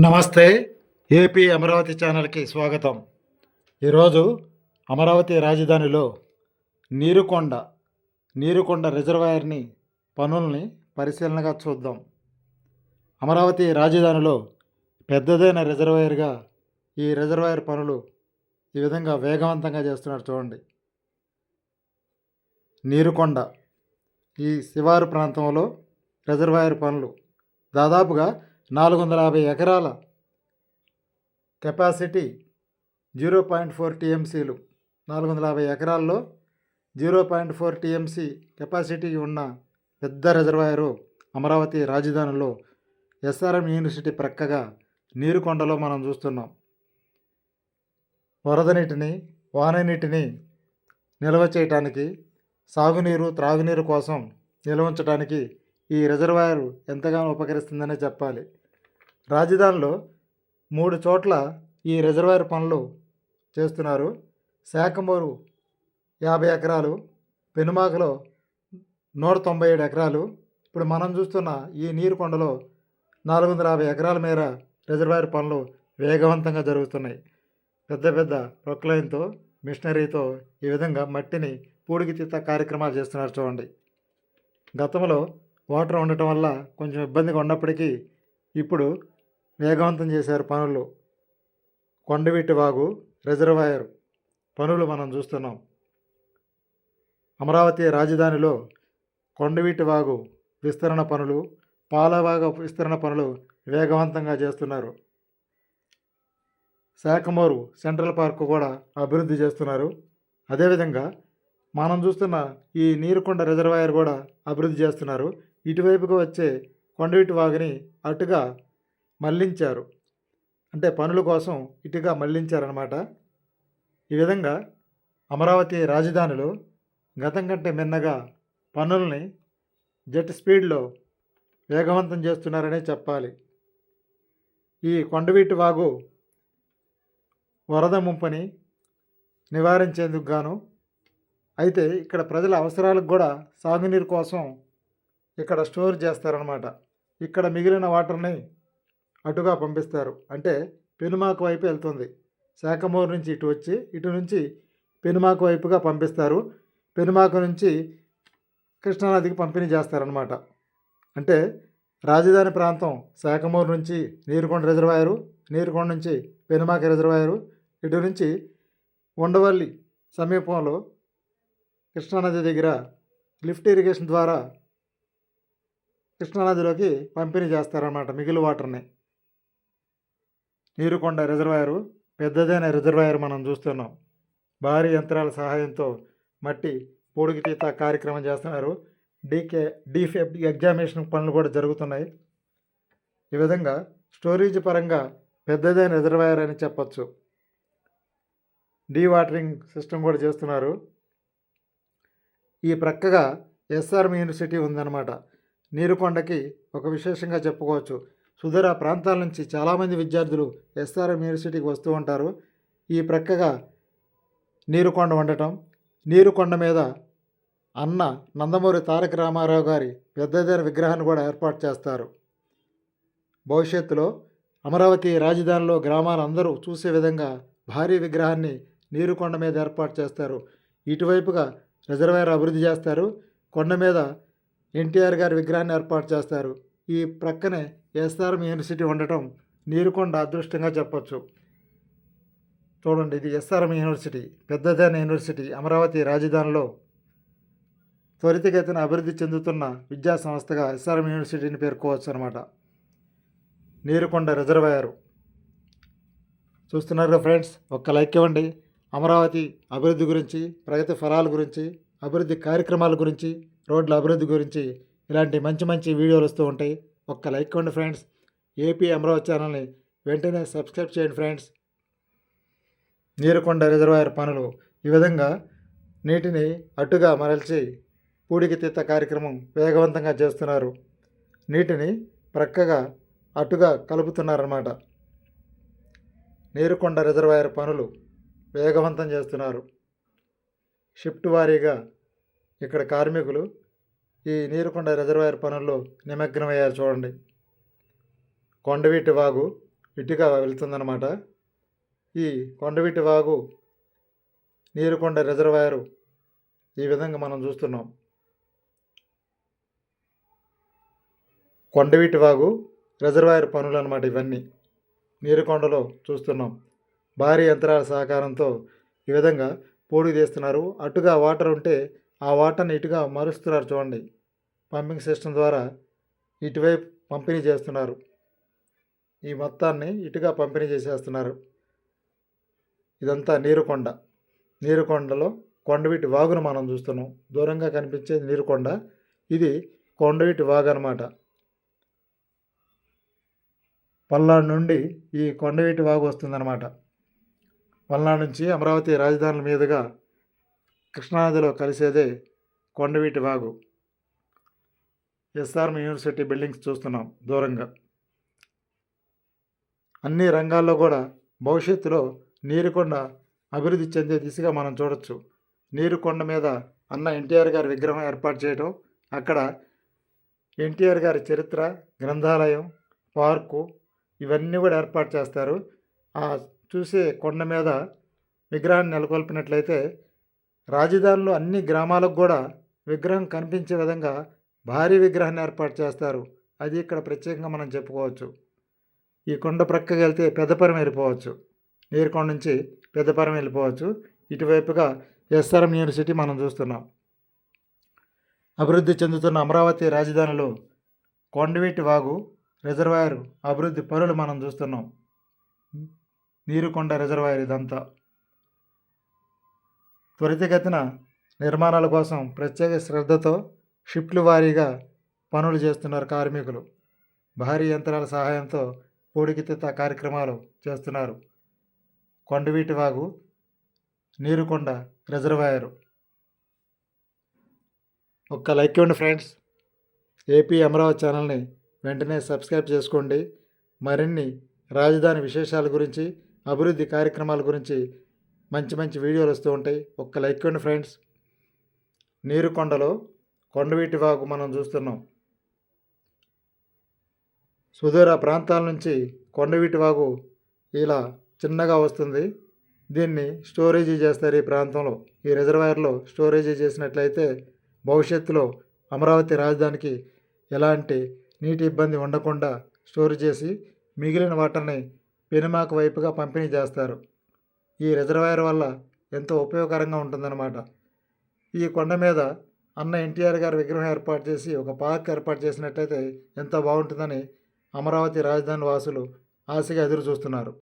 నమస్తే ఏపీ అమరావతి ఛానల్కి స్వాగతం. ఈరోజు అమరావతి రాజధానిలో నీరుకొండ నీరుకొండ రిజర్వాయర్ని పనుల్ని పరిశీలనగా చూద్దాం. అమరావతి రాజధానిలో పెద్దదైన రిజర్వాయర్గా ఈ రిజర్వాయర్ పనులు ఈ విధంగా వేగవంతంగా చేస్తున్నారు చూడండి. నీరుకొండ ఈ శివారు ప్రాంతంలో రిజర్వాయర్ పనులు దాదాపుగా నాలుగు వందల యాభై ఎకరాల కెపాసిటీ జీరో పాయింట్ ఫోర్ టీఎంసీలు. నాలుగు వందల యాభై ఎకరాల్లో zero point four TMC capacity ఉన్న పెద్ద రిజర్వాయరు అమరావతి రాజధానిలో ఎస్ఆర్ఎం యూనివర్సిటీ ప్రక్కగా నీరుకొండలో మనం చూస్తున్నాం. వరద నీటిని వాన నీటిని నిల్వ చేయటానికి సాగునీరు త్రాగునీరు కోసం నిల్వ ఉంచడానికి ఈ రిజర్వాయర్ ఎంతగానో ఉపకరిస్తుందనే చెప్పాలి. రాజధానిలో మూడు చోట్ల ఈ రిజర్వాయర్ పనులు చేస్తున్నారు. శాఖమూరు యాభై ఎకరాలు పెనుమాకలో నూట తొంభై ఏడు ఎకరాలు. ఇప్పుడు మనం చూస్తున్న ఈ నీరుకొండలో నాలుగు వందల యాభై ఎకరాల మేర రిజర్వాయర్ పనులు వేగవంతంగా జరుగుతున్నాయి. పెద్ద పెద్ద ప్రొక్లైన్తో మిషనరీతో ఈ విధంగా మట్టిని పూడికితీత కార్యక్రమాలు చేస్తున్నారు చూడండి. గతంలో వాటర్ ఉండటం వల్ల కొంచెం ఇబ్బందిగా ఉన్నప్పటికీ ఇప్పుడు వేగవంతం చేశారు పనులు. కొండవీటి వాగు రిజర్వాయర్ పనులు మనం చూస్తున్నాం. అమరావతి రాజధానిలో కొండవీటి వాగు విస్తరణ పనులు పాలవాగ విస్తరణ పనులు వేగవంతంగా చేస్తున్నారు. శాఖమూరు సెంట్రల్ పార్క్ కూడా అభివృద్ధి చేస్తున్నారు. అదేవిధంగా మనం చూస్తున్న ఈ నీరుకొండ రిజర్వాయర్ కూడా అభివృద్ధి చేస్తున్నారు. ఇటువైపుగా వచ్చే కొండవీటి వాగుని అటుగా మళ్ళించారు. అంటే పనుల కోసం ఇటుగా మళ్ళించారనమాట ఈ విధంగా అమరావతి రాజధానిలో గతం కంటే మిన్నగా పనుల్ని జెట్ స్పీడ్లో వేగవంతం చేస్తున్నారనే చెప్పాలి. ఈ కొండవీటి వాగు వరద ముంపని నివారించేందుకు గాను అయితే ఇక్కడ ప్రజల అవసరాలకు కూడా సాగునీరు కోసం ఇక్కడ స్టోర్ చేస్తారనమాట ఇక్కడ మిగిలిన వాటర్ని అటుగా పంపిస్తారు. అంటే పెనుమాకు వైపు వెళ్తుంది. శాఖమూరు నుంచి ఇటు వచ్చి ఇటు నుంచి పెనుమాకు వైపుగా పంపిస్తారు. పెనుమాకు నుంచి కృష్ణానదికి పంపిణీ చేస్తారనమాట అంటే రాజధాని ప్రాంతం శాఖమూరు నుంచి నీరుకొండ రిజర్వాయరు నీరుకొండ నుంచి పెనుమాక రిజర్వాయరు ఇటు నుంచి ఉండవల్లి సమీపంలో కృష్ణానది దగ్గర లిఫ్ట్ ఇరిగేషన్ ద్వారా కృష్ణానదిలోకి పంపిణీ చేస్తారన్నమాట మిగిలిన వాటర్ని. నీరుకొండ రిజర్వాయరు పెద్దదైన రిజర్వాయర్ మనం చూస్తున్నాం. భారీ యంత్రాల సహాయంతో మట్టి పొడుగు తీత కార్యక్రమం చేస్తున్నారు. డీకే డీఫ్ ఎగ్జామినేషన్ పనులు కూడా జరుగుతున్నాయి. ఈ విధంగా స్టోరేజ్ పరంగా పెద్దదైన రిజర్వాయర్ అని చెప్పచ్చు. డీ వాటరింగ్ సిస్టమ్ కూడా చేస్తున్నారు. ఈ ప్రక్కగా ఎస్ఆర్ఎం యూనివర్సిటీ ఉందన్నమాట. నీరుకొండకి ఒక విశేషంగా చెప్పుకోవచ్చు. సుదూర ప్రాంతాల నుంచి చాలామంది విద్యార్థులు ఎస్ఆర్ఎం యూనివర్సిటీకి వస్తూ ఉంటారు. ఈ ప్రక్కగా నీరుకొండ ఉండటం నీరుకొండ మీద అన్న నందమూరి తారక రామారావు గారి పెద్దదైన విగ్రహాన్ని కూడా ఏర్పాటు చేస్తారు. భవిష్యత్తులో అమరావతి రాజధానిలో గ్రామాలందరూ చూసే విధంగా భారీ విగ్రహాన్ని నీరుకొండ మీద ఏర్పాటు చేస్తారు. ఇటువైపుగా రిజర్వాయర్ అభివృద్ధి చేస్తారు. కొండ మీద ఎన్టీఆర్ గారి విగ్రహాన్ని ఏర్పాటు చేస్తారు. ఈ ప్రక్కనే ఎస్ఆర్ఎం యూనివర్సిటీ ఉండటం నీరుకొండ అదృష్టంగా చెప్పొచ్చు. చూడండి ఇది ఎస్ఆర్ఎం యూనివర్సిటీ. పెద్దదైన యూనివర్సిటీ అమరావతి రాజధానిలో త్వరితగతిన అభివృద్ధి చెందుతున్న విద్యా సంస్థగా ఎస్ఆర్ఎం యూనివర్సిటీని పేర్కోవచ్చు అనమాట నీరుకొండ రిజర్వాయరు. చూస్తున్నారు ఫ్రెండ్స్ ఒక్క లైక్ ఇవ్వండి. అమరావతి అభివృద్ధి గురించి ప్రగతి ఫలాల గురించి అభివృద్ధి కార్యక్రమాల గురించి రోడ్ల అభివృద్ధి గురించి ఇలాంటి మంచి మంచి వీడియోలు వస్తూ ఉంటాయి. ఒక్క లైక్ ఇవ్వండి ఫ్రెండ్స్. ఏపీ అమరావతి ఛానల్ని వెంటనే సబ్స్క్రైబ్ చేయండి ఫ్రెండ్స్. నీరుకొండ రిజర్వాయర్ పనులు ఈ విధంగా నీటిని అటుగా మరల్చి పూడికి తీత కార్యక్రమం వేగవంతంగా చేస్తున్నారు. నీటిని ప్రక్కగా అటుగా కలుపుతున్నారన్నమాట. నీరుకొండ రిజర్వాయర్ పనులు వేగవంతం చేస్తున్నారు. షిఫ్ట్ వారీగా ఇక్కడ కార్మికులు ఈ నీరుకొండ రిజర్వాయర్ పనుల్లో నిమగ్నమయ్యారు చూడండి. కొండవీటి వాగు ఇటుగా వెళ్తుందన్నమాట. ఈ కొండవీటి వాగు నీరుకొండ రిజర్వాయరు ఈ విధంగా మనం చూస్తున్నాం. కొండవీటి వాగు రిజర్వాయర్ పనులు అనమాట ఇవన్నీ. నీరుకొండలో చూస్తున్నాం. భారీ యంత్రాల సహకారంతో ఈ విధంగా పోటీ తీస్తున్నారు. అటుగా వాటర్ ఉంటే ఆ వాటర్ని ఇటుగా మరుస్తున్నారు చూడండి. పంపింగ్ సిస్టమ్ ద్వారా ఇటువైపు పంపిణీ చేస్తున్నారు. ఈ మొత్తాన్ని ఇటుగా పంపిణీ చేసేస్తున్నారు. ఇదంతా నీరుకొండ. నీరుకొండలో కొండవీటి వాగును మనం చూస్తున్నాం. దూరంగా కనిపించేది నీరుకొండ. ఇది కొండవీటి వాగు అనమాట పల్నాడు నుండి ఈ కొండవీటి వాగు వస్తుందన్నమాట. పల్నాడు నుంచి అమరావతి రాజధానుల మీదుగా కృష్ణానదిలో కలిసేదే Kondaveeti Vagu. SRM university buildings చూస్తున్నాం దూరంగా. అన్ని రంగాల్లో కూడా భవిష్యత్తులో నీరుకొండ అభివృద్ధి చెందే దిశగా మనం చూడొచ్చు. నీరుకొండ మీద అన్న ఎన్టీఆర్ గారి విగ్రహం ఏర్పాటు చేయడం అక్కడ ఎన్టీఆర్ గారి చరిత్ర గ్రంథాలయం పార్కు ఇవన్నీ కూడా ఏర్పాటు చేస్తారు. ఆ చూసే కొండ మీద విగ్రహాన్ని నెలకొల్పినట్లయితే రాజధానిలో అన్ని గ్రామాలకు కూడా విగ్రహం కనిపించే విధంగా భారీ విగ్రహాన్ని ఏర్పాటు చేస్తారు. అది ఇక్కడ ప్రత్యేకంగా మనం చెప్పుకోవచ్చు. ఈ కొండ ప్రక్కకి వెళ్తే పెద్దపరం వెళ్ళిపోవచ్చు. నీరుకొండ నుంచి పెద్దపరం వెళ్ళిపోవచ్చు. ఇటువైపుగా ఎస్ఆర్ఎం యూనివర్సిటీ మనం చూస్తున్నాం. అభివృద్ధి చెందుతున్న అమరావతి రాజధానిలో కొండవీటి వాగు రిజర్వాయర్ అభివృద్ధి పనులు మనం చూస్తున్నాం. నీరుకొండ రిజర్వాయర్ ఇదంతా. త్వరితగతిన నిర్మాణాల కోసం ప్రత్యేక శ్రద్ధతో షిఫ్ట్లు వారీగా పనులు చేస్తున్నారు కార్మికులు. భారీ యంత్రాల సహాయంతో పూడికితీత కార్యక్రమాలు చేస్తున్నారు. కొండవీటి వాగు నీరుకొండ రిజర్వాయరు. ఒక్క లైక్ ఇవ్వండి ఫ్రెండ్స్. ఏపీ అమరావతి ఛానల్ని వెంటనే సబ్స్క్రైబ్ చేసుకోండి. మరిన్ని రాజధాని విశేషాల గురించి అభివృద్ధి కార్యక్రమాల గురించి మంచి మంచి వీడియోలు వస్తూ ఉంటాయి. ఒక్క లైక్ ఇవ్వండి ఫ్రెండ్స్. నీరుకొండలో కొండవీటి వాగు మనం చూస్తున్నాం. సుదూర ప్రాంతాల నుంచి కొండవీటి వాగు ఇలా చిన్నగా వస్తుంది. దీన్ని స్టోరేజీ చేస్తారు ఈ ప్రాంతంలో. ఈ రిజర్వాయర్లో స్టోరేజీ చేసినట్లయితే భవిష్యత్తులో అమరావతి రాజధానికి ఎలాంటి నీటి ఇబ్బంది ఉండకుండా స్టోర్ చేసి మిగిలిన వాటర్ని పెనుమాకు వైపుగా పంపిణీ చేస్తారు. ఈ రిజర్వాయర్ వల్ల ఎంతో ఉపయోగకరంగా ఉంటుందన్నమాట. ఈ కొండ మీద అన్న ఎన్టీఆర్ గారి విగ్రహం ఏర్పాటు చేసి ఒక పార్క్ ఏర్పాటు చేసినట్లయితే ఎంతో బాగుంటుందని అమరావతి రాజధాని వాసులు ఆశగా ఎదురు చూస్తున్నారు